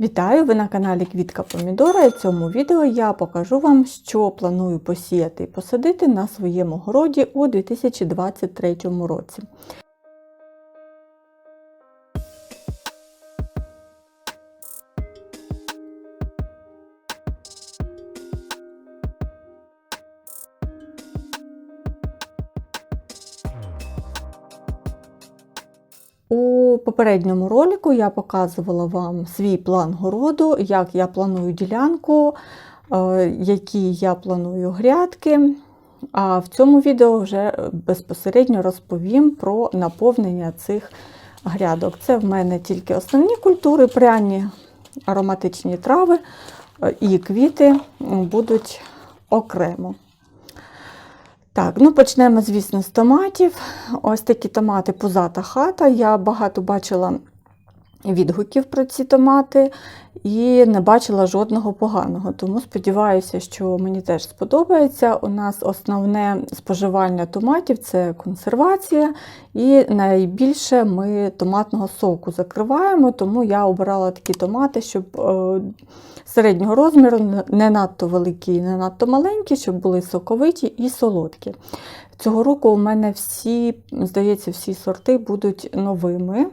Вітаю! Ви на каналі Квітка Помідора і в цьому відео я покажу вам, що планую посіяти і посадити на своєму городі у 2023 році. Попередньому ролику я показувала вам свій план городу, як я планую ділянку, е, які я планую грядки. А в цьому відео вже безпосередньо розповім про наповнення цих грядок. Це в мене тільки основні культури, пряні ароматичні трави е, і квіти будуть окремо. Так, ну почнемо, звісно, з томатів. Ось такі томати пузата хата. Я багато бачила відгуків про ці томати і не бачила жодного поганого. Тому сподіваюся, що мені теж сподобається. У нас основне споживання томатів це консервація, і найбільше ми томатного соку закриваємо, тому я обирала такі томати, щоб е, середнього розміру, не надто великі, не надто маленькі, щоб були соковиті і солодкі. Цього року у мене всі, здається, всі сорти будуть новими,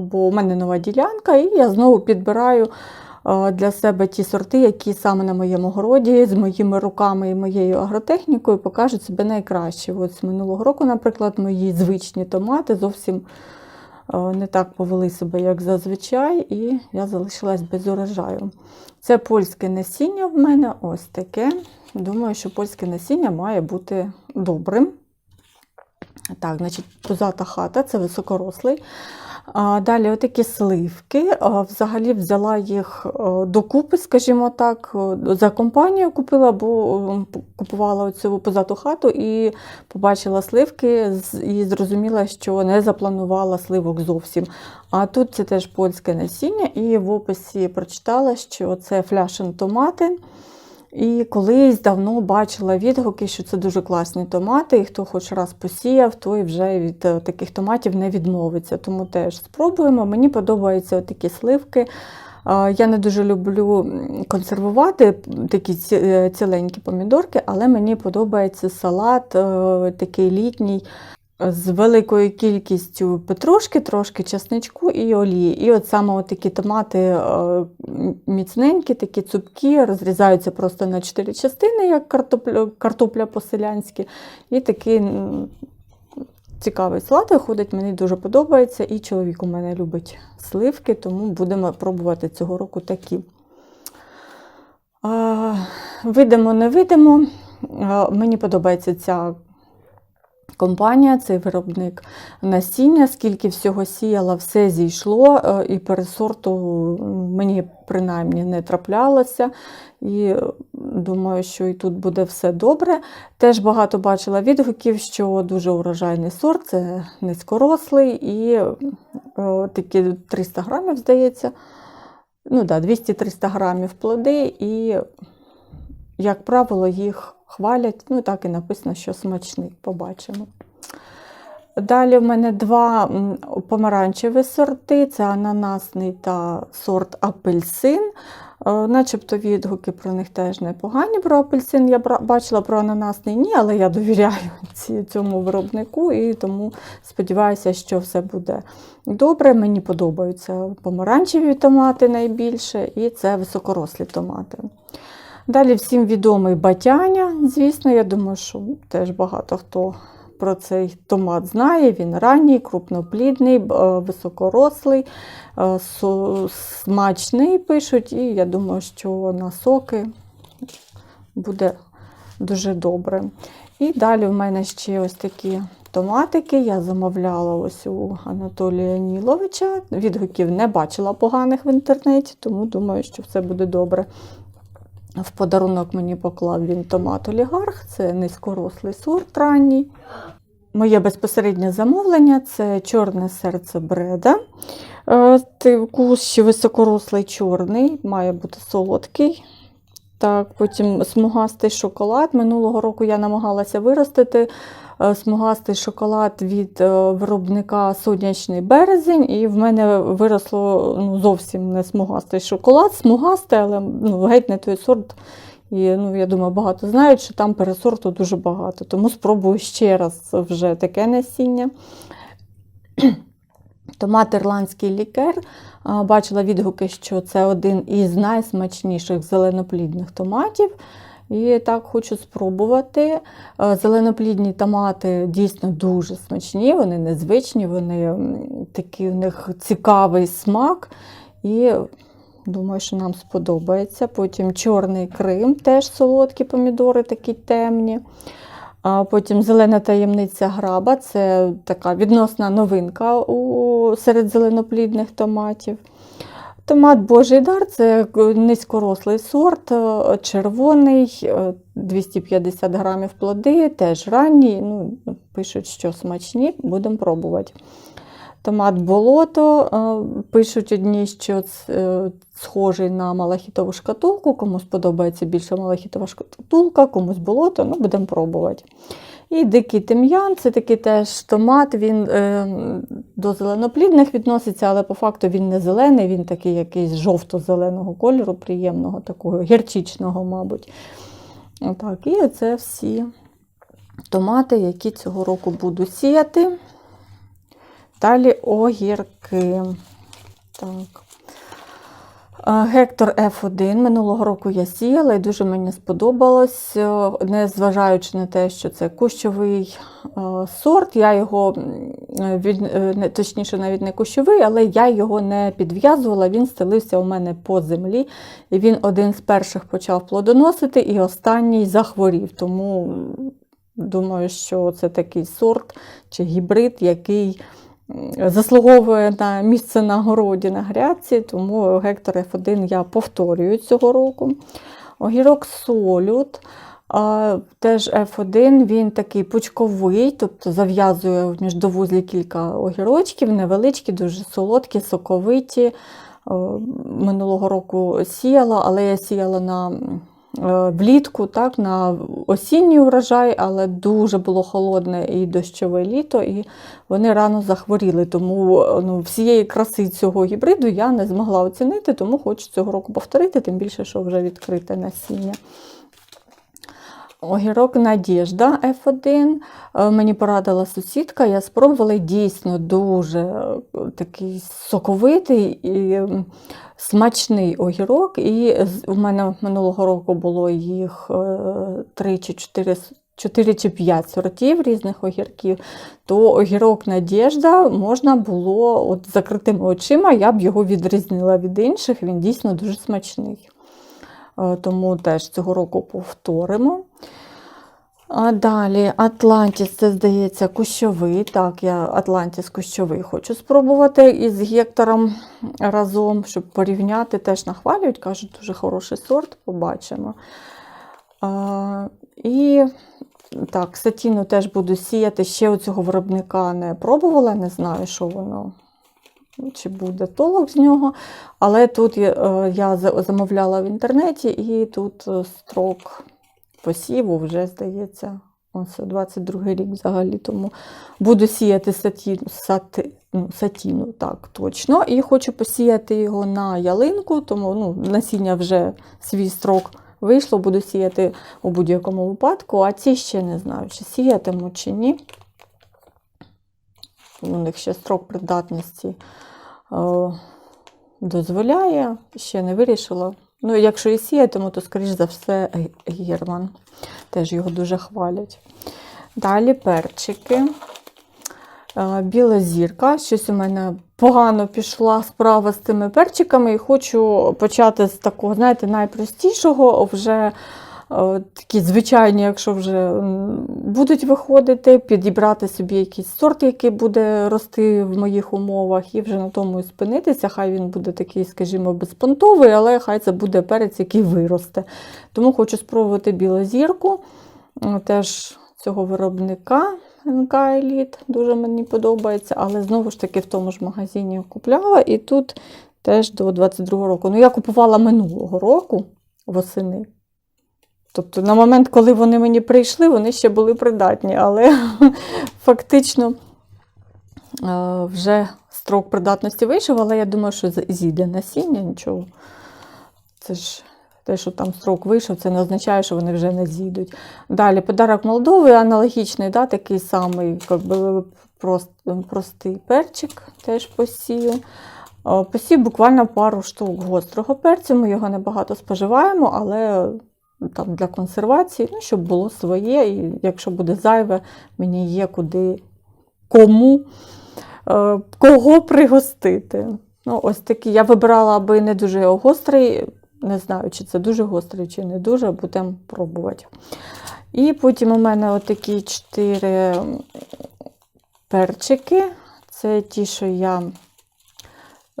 бо у мене нова ділянка, і я знову підбираю е, для себе ті сорти, які саме на моєму городі з моїми руками і моєю агротехнікою покажуть себе найкраще. От з минулого року, наприклад, мої звичні томати зовсім е, не так повели себе, як зазвичай, і я залишилась без урожаю. Це польське насіння в мене ось таке. Думаю, що польське насіння має бути добрим. Так, значить, пузата хата це високорослий. А, Далі отакі сливки. А, Взагалі взяла їх е, докупи, скажімо так, е, за компанію купила, бо е, купувала цю позату хату і побачила сливки і зрозуміла, що не запланувала сливок зовсім. А тут це теж польське насіння, і в описі прочитала, що це фляшен томати. І колись давно бачила відгуки, що це дуже класні томати, і хто хоч раз посіяв, той вже від таких томатів не відмовиться. Тому теж спробуємо. Мені подобаються такі сливки. Я не дуже люблю консервувати такі ціленькі помідорки, але мені подобається салат такий літній з великою кількістю петрушки, трошки чесничку і олії. І от саме от такі томати е, міцненькі, такі цупкі, розрізаються просто на чотири частини, як картопля, картопля по-селянськи. І такий цікавий салат виходить, мені дуже подобається. І чоловік у мене любить сливки, тому будемо пробувати цього року такі. Видимо, не видимо. Мені подобається ця компанія, цей виробник насіння, скільки всього сіяла, все зійшло, е, і пересорту мені принаймні не траплялося. І думаю, що і тут буде все добре. Теж багато бачила відгуків, що дуже урожайний сорт, це низькорослий і такі 300 грамів, здається. Ну да, 200-300 грамів плоди, і, як правило, їх хвалять. Ну, так і написано, що смачний, побачимо. Далі в мене два помаранчеві сорти: це ананасний та сорт апельсин. Е, начебто відгуки про них теж непогані. Про апельсин я бачила про ананасний ні, але я довіряю цьому виробнику і тому сподіваюся, що все буде добре. Мені подобаються помаранчеві томати найбільше, і це високорослі томати. Далі всім відомий батяня, звісно, я думаю, що теж багато хто про цей томат знає. Він ранній, крупноплідний, е, високорослий, е, смачний пишуть, і я думаю, що на соки буде дуже добре. І далі в мене ще ось такі томатики. Я замовляла ось у Анатолія Ніловича. Відгуків не бачила поганих в інтернеті, тому думаю, що все буде добре. В подарунок мені поклав він томат олігарх, це низькорослий сорт ранній. Моє безпосереднє замовлення це чорне серце бреда. Е, Кущ високорослий чорний, має бути солодкий. Так, Потім смугастий шоколад. Минулого року я намагалася виростити смугастий шоколад від е, виробника Сонячний березень, і в мене виросло ну, зовсім не смугастий шоколад, смугастий, але ну, геть не той сорт. І ну, я думаю, багато знають, що там пересорту дуже багато. Тому спробую ще раз вже таке насіння. Томат ірландський лікер. Бачила відгуки, що це один із найсмачніших зеленоплідних томатів. І так хочу спробувати. Е, Зеленоплідні томати дійсно дуже смачні, вони незвичні, вони такий у них цікавий смак. І думаю, що нам сподобається. Потім чорний Крим, теж солодкі помідори, такі темні. Потім зелена таємниця граба це така відносна новинка серед зеленоплідних томатів. Томат Божий дар це низькорослий сорт, е, червоний, е, 250 грамів плоди, теж ранній. Ну, пишуть, що смачні, будемо пробувати. Томат болото. е, Пишуть одні, що е, схожий на малахітову шкатулку. Комусь подобається більше малахітова шкатулка, комусь болото, ну будемо пробувати. І дикий тим'ян це такий теж томат, він е, до зеленоплідних відноситься, але по факту він не зелений, він такий якийсь жовто-зеленого кольору, приємного, такого гірчичного, мабуть. Отак, і це всі томати, які цього року буду сіяти. Далі огірки. Так. Гектор F1 минулого року я сіяла і дуже мені сподобалось, Е, незважаючи на те, що це кущовий е, сорт, я його від, е, точніше, навіть не кущовий, але я його не підв'язувала, він стелився у мене по землі. І він один з перших почав плодоносити, і останній захворів. Тому думаю, що це такий сорт чи гібрид, який заслуговує на місце на городі на грядці, тому гектор F1 я повторюю цього року. Огірок солют. Теж F1, він такий пучковий, тобто зав'язує в міждовузлі кілька огірочків, невеличкі, дуже солодкі, соковиті. Минулого року сіяла, але я сіяла на влітку, так, на осінній урожай, але дуже було холодне і дощове літо, і вони рано захворіли. Тому ну, всієї краси цього гібриду я не змогла оцінити, тому хочу цього року повторити, тим більше, що вже відкрите насіння. Огірок Надіжда F1. Е, Мені порадила сусідка, я спробувала дійсно дуже е, такий соковитий і смачний огірок. І у мене минулого року було їх 3 чи 4 4 чи 5 сортів різних огірків, то огірок Надєжда можна було от, закритими очима, я б його відрізнила від інших, він дійсно дуже смачний. Е, Тому теж цього року повторимо. А далі Атлантіс, це здається, кущовий. Так, я Атлантіс кущовий хочу спробувати із Гектором разом, щоб порівняти. Теж нахвалюють, кажуть, дуже хороший сорт, побачимо. А, і так, сатіну теж буду сіяти. Ще у цього виробника не пробувала, не знаю, що воно. Чи буде толок з нього. Але тут я, е, замовляла в інтернеті, і тут е, строк посіву вже, здається, ось 22 рік взагалі. Тому буду сіяти сатіну, сати, ну, сатіну, так, точно. І хочу посіяти його на ялинку, тому ну, насіння вже свій строк вийшло, буду сіяти у будь-якому випадку, а ці ще не знаю, чи сіятиму, чи ні. У них ще строк придатності е, дозволяє, ще не вирішила. Ну, якщо і сіятиму, то, скоріш за все, гірман. Теж його дуже хвалять. Далі перчики. Е, Біла зірка. Щось у мене погано пішла справа з цими перчиками, і хочу почати з такого, знаєте, найпростішого, вже е, такі звичайні, якщо вже будуть виходити, підібрати собі якийсь сорт, який буде рости в моїх умовах, і вже на тому спинитися. Хай він буде такий, скажімо, безпонтовий, але хай це буде перець, який виросте. Тому хочу спробувати білу зірку. Е, Теж цього виробника НК Еліт дуже мені подобається, але знову ж таки в тому ж магазині купляла, і тут теж до 22 року. Ну, я купувала минулого року восени. Тобто, на момент, коли вони мені прийшли, вони ще були придатні, але фактично е, вже строк придатності вийшов, але я думаю, що зійде насіння, нічого. Це ж те, що там строк вийшов, це не означає, що вони вже не зійдуть. Далі подарок Молдови аналогічний, да, такий самий, як би, прост, простий перчик, теж посію. Е, Посів буквально пару штук гострого перцю. Ми його небагато споживаємо, але там для консервації, ну, щоб було своє, і якщо буде зайве, мені є куди кому е, кого пригостити. Ну, ось такі. Я вибирала, аби не дуже гострий. Не знаю, чи це дуже гострий, чи не дуже, будемо пробувати. І потім у мене отакі чотири перчики. Це ті, що я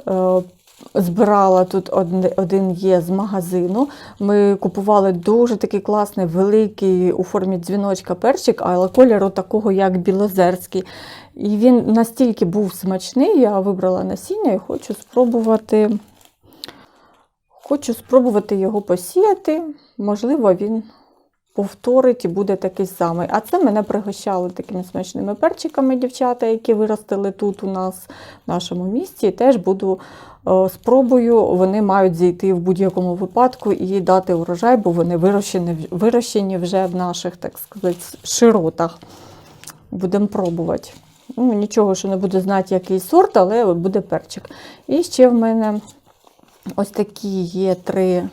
е, збирала тут один, є з магазину. Ми купували дуже такий класний, великий у формі дзвіночка перчик, але кольору такого, як білозерський. І він настільки був смачний, я вибрала насіння і хочу спробувати. Хочу спробувати його посіяти. Можливо, він повторить і буде такий самий. А це мене пригощали такими смачними перчиками дівчата, які виростили тут у нас в нашому місті. І теж буду е, спробую. Вони мають зійти в будь-якому випадку і дати урожай, бо вони вирощені, вирощені вже в наших, так сказати, широтах. Будемо пробувати. Ну, нічого, що не буду знати, який сорт, але буде перчик. І ще в мене ось такі є три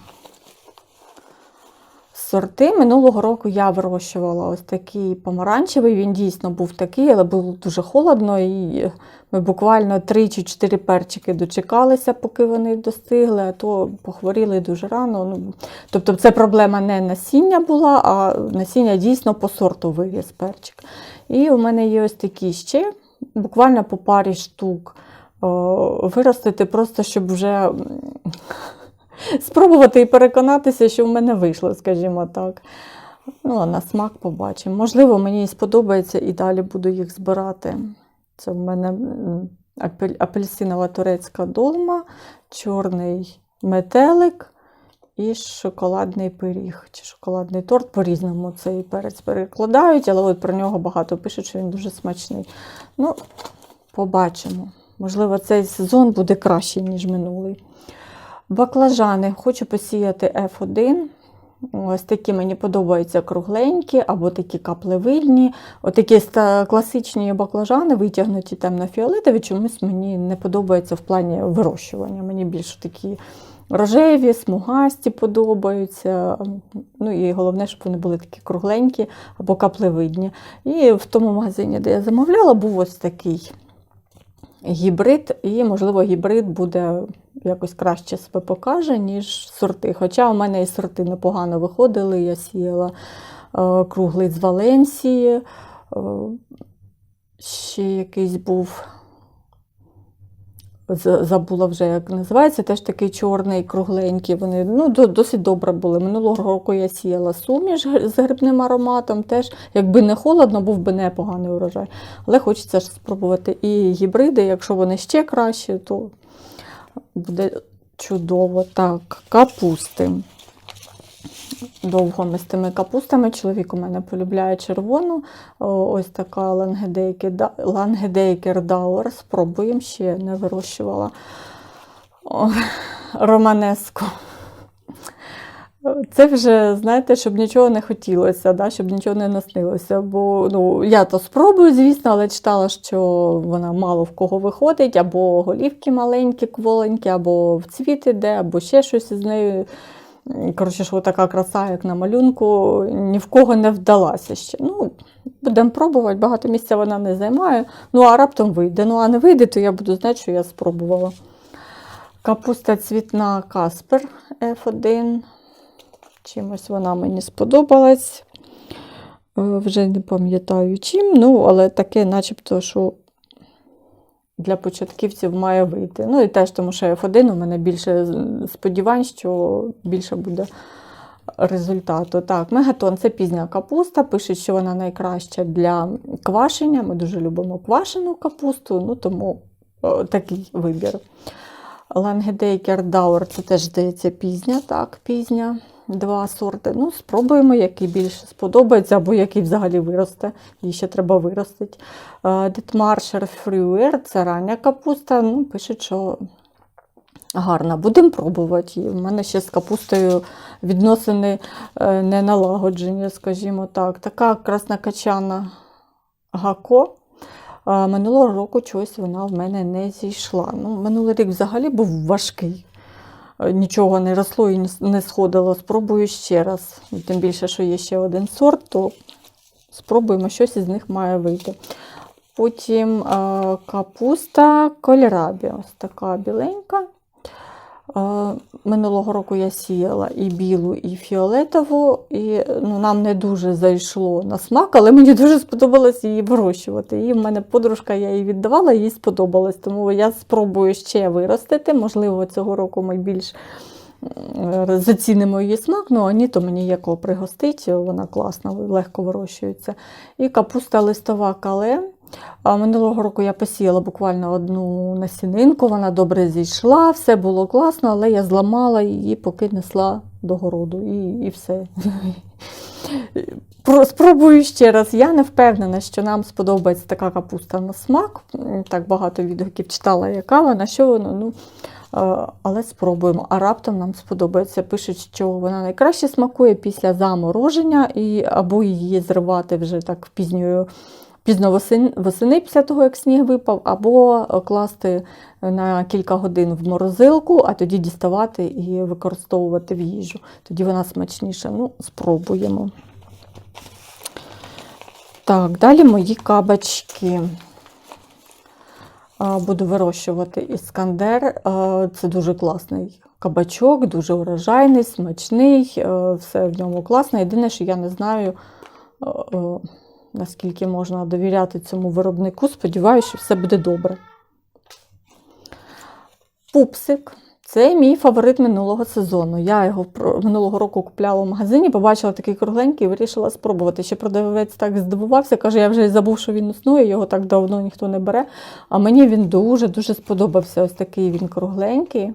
сорти. Минулого року я вирощувала ось такий помаранчевий. Він дійсно був такий, але було дуже холодно. І ми буквально 3 чи 4 перчики дочекалися, поки вони достигли, а то похворіли дуже рано. Ну, тобто, це проблема не насіння була, а насіння дійсно по сорту вивіз перчик. І у мене є ось такі ще, буквально по парі штук виростити, просто щоб вже спробувати і переконатися, що в мене вийшло, скажімо так. Ну, на смак побачимо. Можливо, мені і сподобається і далі буду їх збирати. Це в мене апель- апельсинова турецька долма, чорний метелик і шоколадний пиріг чи шоколадний торт. По-різному цей перець перекладають, але от про нього багато пишуть, що він дуже смачний. Ну, побачимо. Можливо, цей сезон буде кращий, ніж минулий. Баклажани хочу посіяти F1. Ось такі мені подобаються кругленькі або такі каплевидні. Отакі класичні баклажани, витягнуті темно-фіолетові, чомусь мені не подобається в плані вирощування. Мені більше такі рожеві, смугасті подобаються. Ну і головне, щоб вони були такі кругленькі або каплевидні. І в тому магазині, де я замовляла, був ось такий гібрид, і, можливо, гібрид буде якось краще себе покаже, ніж сорти. Хоча у мене і сорти непогано виходили. Я сіяла е, круглий з Валенсії, е, ще якийсь був. Забула вже, як називається, теж такий чорний, кругленький. Вони ну, досить добре були. Минулого року я сіяла суміш з грибним ароматом. Теж, якби не холодно, був би непоганий урожай. Але хочеться ж спробувати і гібриди. Якщо вони ще кращі, то буде чудово. Так, капусти. Довго ми з тими капустами. Чоловік у мене полюбляє червону. Ось така лангедейкер, да- Дауер. Спробуємо ще не вирощувала романеску. Це вже, знаєте, щоб нічого не хотілося, да? щоб нічого не наснилося. Бо ну, я то спробую, звісно, але читала, що вона мало в кого виходить, або голівки маленькі, кволенькі, або в цвіт іде, або ще щось із нею. Коротше, що така краса, як на малюнку, ні в кого не вдалася ще. Ну, будемо пробувати, багато місця вона не займає. Ну, а раптом вийде. Ну, а не вийде, то я буду знати, що я спробувала. Капуста цвітна Каспер F1. Чимось вона мені сподобалась. Е, Вже не пам'ятаю чим, ну, але таке, начебто, що для початківців має вийти. Ну і теж тому, що F1 у мене більше сподівань, що більше буде результату. Так, мегатон це пізня капуста. Пишуть, що вона найкраща для квашення. Ми дуже любимо квашену капусту, ну тому такий вибір. Лангедейкер Дауер, це теж здається пізня, так, пізня. Два сорти. Ну, спробуємо, який більше сподобається, або який взагалі виросте. Її ще треба виростити. Детмаршер Фрюер це рання капуста. Ну, пишуть, що гарна. Будемо пробувати. її. У мене ще з капустою відносини е, не налагоджені, скажімо так. Така краснокачана гако. Минулого року чогось вона в мене не зійшла. Ну, минулий рік взагалі був важкий. Е, Нічого не росло і не- не сходило. Спробую ще раз. Тим більше, що є ще один сорт, то спробуємо, щось із них має вийти. Потім е, капуста кольрабі. Ось така біленька. Минулого року я сіяла і білу, і фіолетову, і ну, нам не дуже зайшло на смак, але мені дуже сподобалось її вирощувати. І в мене подружка, я її віддавала, їй сподобалось. Тому я спробую ще виростити. Можливо, цього року ми більш зацінимо її смак, ну а то мені є кого пригостить, вона класна, легко вирощується. І капуста листова кале. Минулого року я посіяла буквально одну насінинку, вона добре зійшла, все було класно, але я зламала її, поки несла до городу, і, і все. Спробую ще раз. Я не впевнена, що нам сподобається така капуста на смак. Так багато відгуків читала, яка вона, що вона. Ну, але спробуємо. А раптом нам сподобається. Пишуть, що вона найкраще смакує після замороження, і або її зривати вже так пізньою. Пізно восени, після того, як сніг випав, або е, класти на кілька годин в морозилку, а тоді діставати і використовувати в їжу. Тоді вона смачніша. Ну, спробуємо. Так, далі мої кабачки. Буду вирощувати іскандер. Це дуже класний кабачок, дуже урожайний, смачний, е, все в ньому класно. Єдине, що я не знаю, е, е, наскільки можна довіряти цьому виробнику. Сподіваюся, що все буде добре. Пупсик. Це мій фаворит минулого сезону. Я його минулого року купляла в магазині, побачила такий кругленький і вирішила спробувати. Ще продавець так здивувався, каже, я вже забув, що він існує, його так давно ніхто не бере. А мені він дуже-дуже сподобався. Ось такий він кругленький.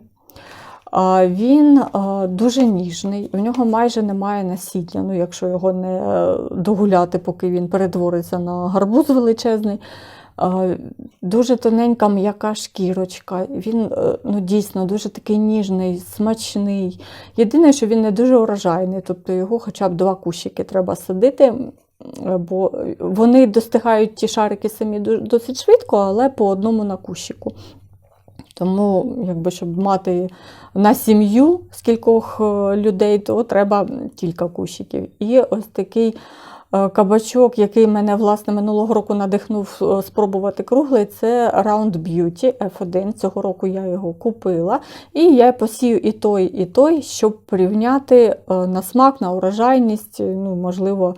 Він дуже ніжний, в нього майже немає насіння, ну, якщо його не е, догуляти, поки він перетвориться на гарбуз величезний. Дуже тоненька м'яка шкірочка. Він е, ну, дійсно дуже такий ніжний, смачний. Єдине, що він не дуже урожайний, тобто його хоча б два кущики треба садити, бо вони достигають ті шарики самі досить швидко, але по одному на кущику. Тому, якби, щоб мати на сім'ю скількох е, людей, то треба кілька кущиків. І ось такий е, кабачок, який мене власне минулого року надихнув е, спробувати круглий, це Round Beauty F1. Цього року я його купила. І я посію і той, і той, щоб порівняти на смак, на урожайність, ну, можливо.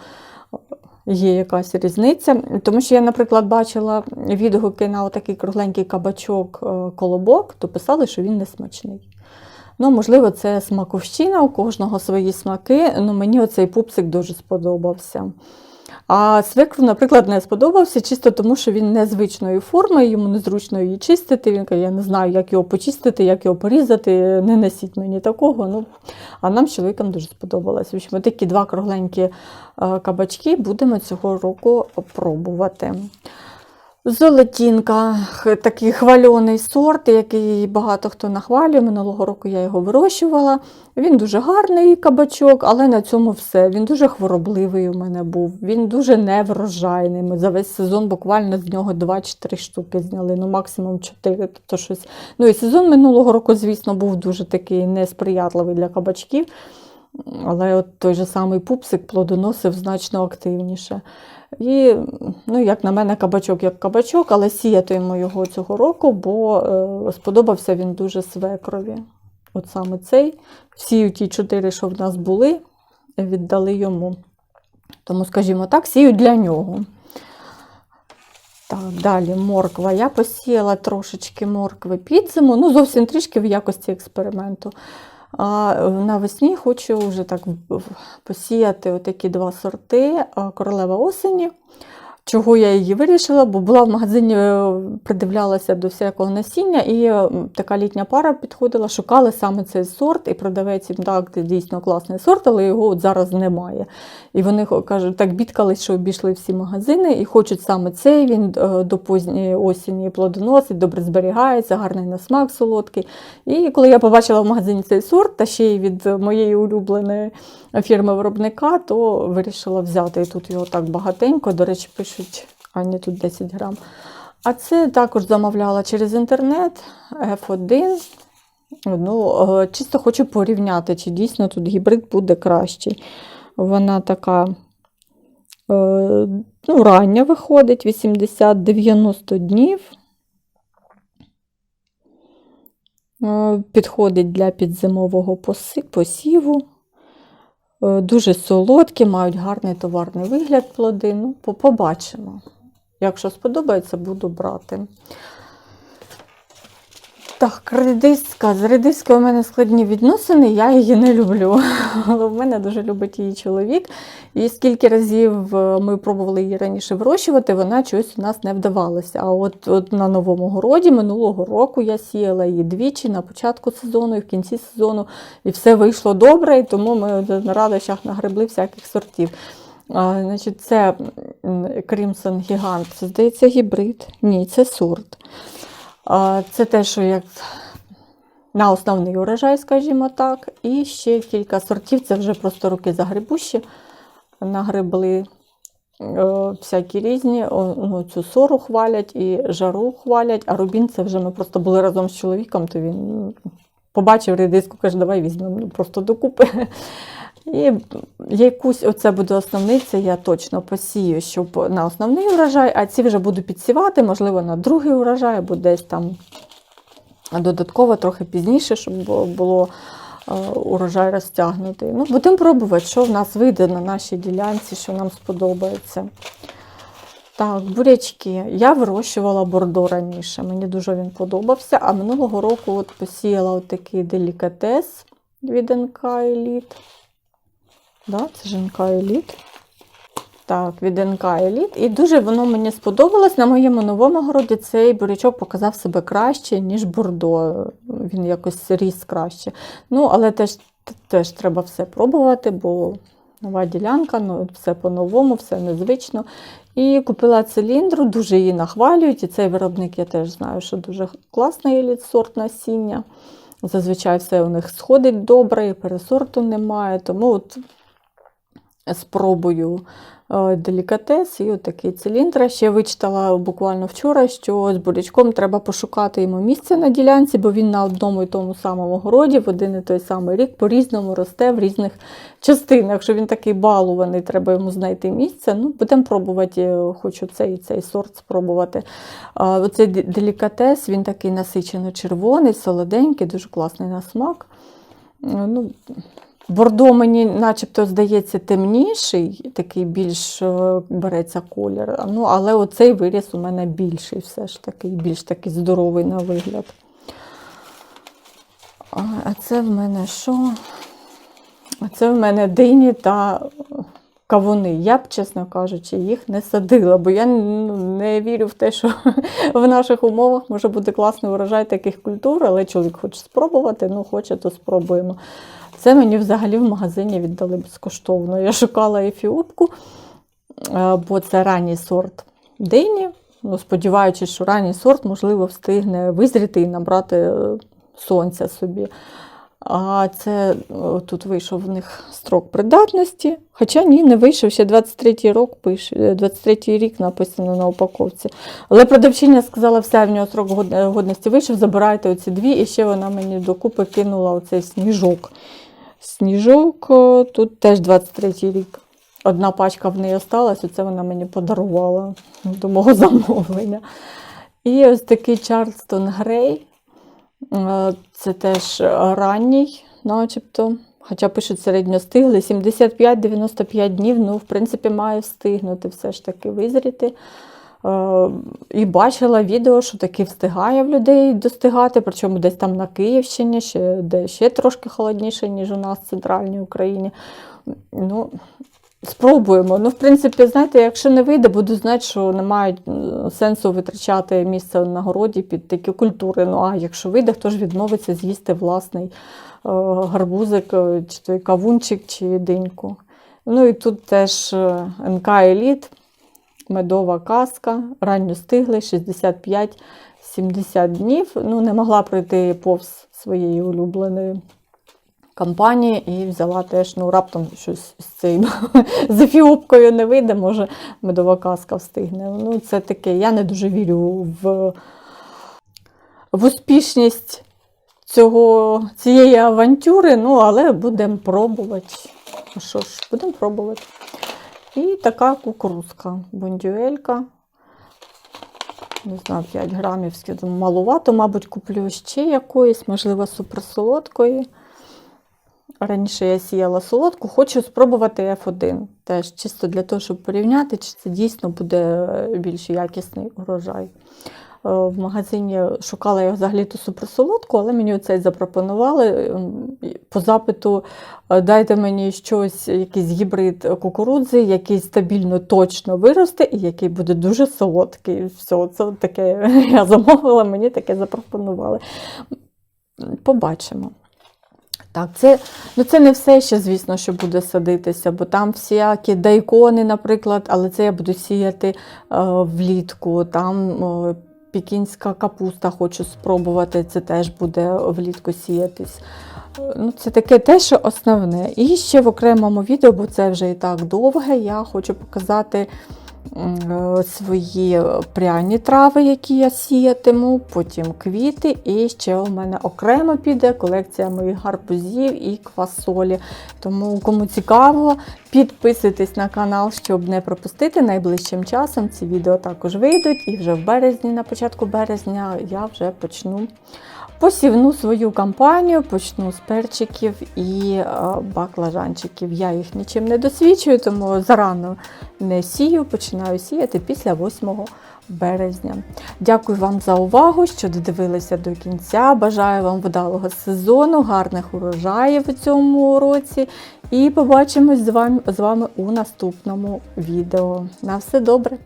Є якась різниця, тому що я, наприклад, бачила відгуки на отакий кругленький кабачок е, колобок, то писали, що він не смачний. Ну, можливо, це смаковщина, у кожного свої смаки. Ну, мені оцей пупсик дуже сподобався. А свекру, наприклад, не сподобався чисто тому, що він незвичної форми, йому незручно її чистити. Він каже, я не знаю, як його почистити, як його порізати, не несіть мені такого. Ну, а нам з чоловіком дуже сподобалось. Общем, такі два кругленькі е, кабачки будемо цього року пробувати. Золотінка, такий хвальоний сорт, який багато хто нахвалює. Минулого року я його вирощувала. Він дуже гарний кабачок, але на цьому все. Він дуже хворобливий у мене був. Він дуже неврожайний. Ми за весь сезон буквально з нього 2 чи 3 штуки зняли, ну максимум 4. Тобто щось. Ну і сезон минулого року, звісно, був дуже такий несприятливий для кабачків. Але от той же самий пупсик плодоносив значно активніше. І, ну, як на мене, кабачок як кабачок, але сіятимемо його цього року, бо е, сподобався він дуже свекрові. От саме цей. Всі ті чотири, що в нас були, віддали йому. Тому, скажімо так, сію для нього. Так, далі морква. Я посіяла трошечки моркви під зиму, ну зовсім трішки в якості експерименту. А навесні хочу вже так посіяти отакі два сорти королева осені. Чого я її вирішила? Бо була в магазині, е, придивлялася до всякого насіння, і е, така літня пара підходила, шукали саме цей сорт, і продавець їм так, дійсно класний сорт, але його от зараз немає. І вони кажуть, так бідкались, що обійшли всі магазини і хочуть саме цей. Він е, до поздньої осені плодоносить, добре зберігається, гарний на смак, солодкий. І коли я побачила в магазині цей сорт, та ще й від моєї улюбленої фірми виробника, то вирішила взяти. І тут його так багатенько. До речі, пишуть, а ні, тут 10 грам. А це також замовляла через інтернет F1. Ну, е, чисто хочу порівняти, чи дійсно тут гібрид буде кращий. Вона така е, ну, рання виходить, 80-90 днів. Е, Підходить для підзимового посіву. Е, Дуже солодкі, мають гарний товарний вигляд плоди. Ну, побачимо. Якщо сподобається, буду брати. Так, редиска. З редискою у мене складні відносини, я її не люблю. Але в мене дуже любить її чоловік. І скільки разів е, ми пробували її раніше вирощувати, вона чогось у нас не вдавалася. А от, от на новому городі минулого року я сіяла її двічі на початку сезону і в кінці сезону, і все вийшло добре, і тому ми на радощах нагребли всяких сортів. А, значить, це Crimson Gigant, це здається гібрид. Ні, це сорт. Це те, що як на основний урожай, скажімо так. І ще кілька сортів, це вже просто руки загребущі. Нагребли е, всякі різні. Ну, цю сору хвалять і жару хвалять, а рубін це вже ми просто були разом з чоловіком, то він побачив редиску, каже, давай візьмемо ну, просто докупи. І якусь, оце буде основний, це я точно посію, щоб на основний урожай, а ці вже буду підсівати, можливо, на другий урожай, або десь там додатково трохи пізніше, щоб було е, урожай розтягнутий. Ну, будемо пробувати, що в нас вийде на нашій ділянці, що нам сподобається. Так, бурячки. Я вирощувала бордо раніше. Мені дуже він подобався. А минулого року от посіяла от такий делікатес від НК Еліт. Да, це ж НК Еліт. Так, від НК Еліт. І дуже воно мені сподобалось. На моєму новому городі цей бурячок показав себе краще, ніж бордо. Він якось ріс краще. Ну, але теж, теж треба все пробувати, бо нова ділянка, ну, все по-новому, все незвично. І купила циліндру, дуже її нахвалюють. І цей виробник я теж знаю, що дуже класний еліт сорт насіння. Зазвичай все у них сходить добре, і пересорту немає. Тому от спробую е, делікатес і от такий циліндр. Ще вичитала буквально вчора, що з бурячком треба пошукати йому місце на ділянці, бо він на одному і тому самому городі в один і той самий рік по-різному росте в різних частинах. Якщо він такий балуваний, треба йому знайти місце. Ну, будемо пробувати, е, хочу цей цей сорт спробувати. Оцей делікатес, він такий насичено червоний, солоденький, дуже класний на смак. Е, Ну, Бордо мені начебто здається темніший, такий більш е, береться колір. Ну, але оцей виріс у мене більший, все ж таки, більш такий здоровий на вигляд. А це в мене що? А це в мене дині та кавуни. Я б, чесно кажучи, їх не садила, бо я ну, не вірю в те, що в наших умовах може бути класний урожай таких культур, але чоловік хоче спробувати, ну хоче, то спробуємо. Це мені взагалі в магазині віддали безкоштовно. Я шукала ефіопку, е, бо це ранній сорт дині. Ну, сподіваючись, що ранній сорт, можливо, встигне визріти і набрати е, сонця собі. А це тут вийшов в них строк придатності. Хоча ні, не вийшов, ще 23-й рік пише, е, 23-й рік написано на упаковці. Але продавчиня сказала, все, в нього строк е, годності вийшов, забирайте оці дві, і ще вона мені докупи кинула оцей сніжок. Сніжок, тут теж 23-й рік. Одна пачка в неї осталась, оце вона мені подарувала до мого замовлення. І ось такий Чарльстон Грей. Е, Це теж ранній, начебто. Хоча пишуть середньостиглий, 75-95 днів, ну, в принципі, має встигнути все ж таки визріти. Е, І бачила відео, що таки встигає в людей достигати, причому десь там на Київщині, ще, де ще трошки холодніше, ніж у нас в центральній Україні. Ну, Спробуємо. Ну, в принципі, знаєте, якщо не вийде, буду знати, що немає е, сенсу витрачати місце на городі під такі культури. Ну а якщо вийде, хто ж відмовиться з'їсти власний е, гарбузик, е, чи той кавунчик, чи диньку. Ну і тут теж НК Еліт, медова казка, ранньостиглий, 65-70 днів. Ну, не могла пройти повз своєї улюбленої компанії і взяла теж, ну, раптом щось з цим з ефіопкою не вийде, може медова казка встигне. Ну, це таке, я не дуже вірю в, в успішність цього, цієї авантюри, ну, але будемо пробувати. Що ж, будемо пробувати. І така кукурузка, бондюелька. Не знаю, 5 грамів, малувато, мабуть, куплю ще якоїсь, можливо, суперсолодкої. Раніше я сіяла солодку, хочу спробувати F1. Теж чисто для того, щоб порівняти, чи це дійсно буде більш якісний урожай. Е, В магазині шукала я взагалі-то суперсолодку, але мені оцей запропонували по запиту е, дайте мені щось, якийсь гібрид кукурудзи, який стабільно точно виросте і який буде дуже солодкий. Все, це таке я замовила, мені таке запропонували. Побачимо. Так, це, ну це не все ще, звісно, що буде садитися, бо там всякі дайкони, наприклад, але це я буду сіяти е, влітку. Там е, пікінська капуста хочу спробувати, це теж буде влітку сіятись. Ну, це таке те, що основне. І ще в окремому відео, бо це вже і так довге, я хочу показати свої пряні трави, які я сіятиму, потім квіти. І ще у мене окремо піде колекція моїх гарбузів і квасолі. Тому, кому цікаво, підписуйтесь на канал, щоб не пропустити. Найближчим часом ці відео також вийдуть. І вже в березні, на початку березня, я вже почну посівну свою кампанію, почну з перчиків і е, баклажанчиків. Я їх нічим не досвідчую, тому зарано не сію, починаю сіяти після 8 березня. Дякую вам за увагу, що додивилися до кінця. Бажаю вам вдалого сезону, гарних урожаїв у цьому році. І побачимось з вами, з вами у наступному відео. На все добре!